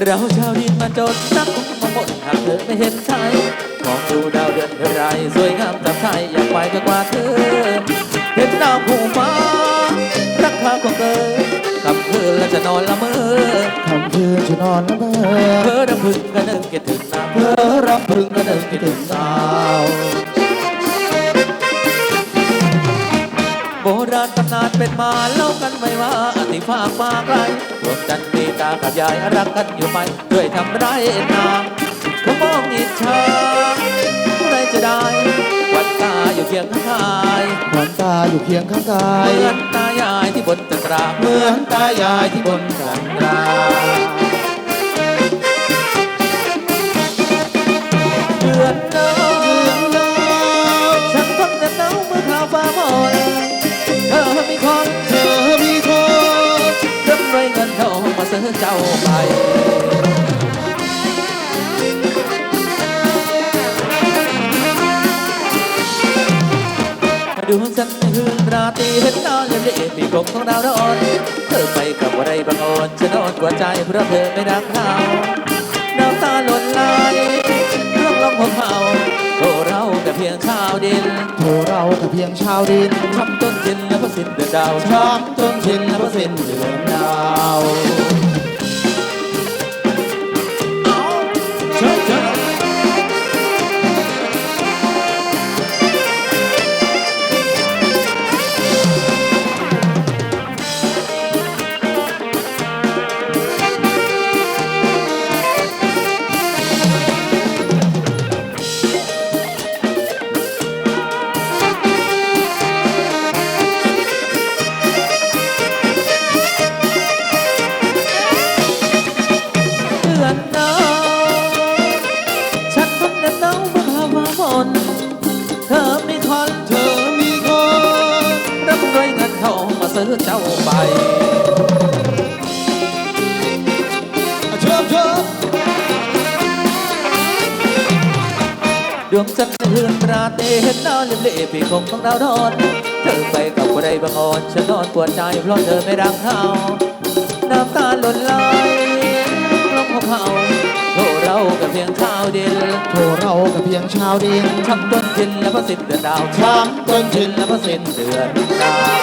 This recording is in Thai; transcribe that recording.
เราชาวดินมาจนนักมาหมดหากเธอไม่เห็นใจมองดูดาวเดือนเท่าไรสวยงามจับใจอยากไปก็กว่าเธอ เห็นดาวผู้ฟ้ารักพาของเธอคำคืนและจะนอนละเมอคำคืนจะนอนละเมอเพ้อรำพึงก็นึกคิดถึงนางเพ้อรำพึงก็นึกคิดถึงสาวโบราณตำนานเป็นมาเล่ากันไว้ว่าอติฟากมาไกลรวมกันมี กับยายรักกันอยู่ไปด้วยทำไรายนางเขามองอิจฉาใครจะได้วันตาอยู่เคียงข้างกายขวัญตาอยู่เคียงข้างกายเหมือนตายายที่บนจักราเหมือนตายายที่บนกันตรา เจ้าไปมาดูฉันในคืนราตรีเห็นดาวยังเด็ปีกงของดาวร้อนเธอไปกับอะไรบางอ่อนฉันนอนกว่าใจเพราะเธอไม่รักเราน้ำตาหล่นไหลรื่องลมของเขาโอ้เราแต่เพียงชาวดินโทเราแต่เพียงชาวดินช้ำต้นดินแล้วก็สิ้นเดือนดาวช้ำจนชินแล้วก็สิ้นเดือนดาว ซื้อเจ้าไปเชิญเชิญดวงจันทร์ในคืนราตรีเห็นดาวเล็บเล่ปีคงของดาวนอน เธอไปกับใครบางอ่อนฉันนอนปวดใจเพราะเธอไม่รักเขาน้ำตาหล่นไหลลงของเขาโทรเรากับเพียงข้าวดินโทรเราแต่เพียงชาวดินช้ำต้นดินแล้วก็สิ้นเดือนดาว ช้ำจนชินแล้วก็สิ้นเดือนดาว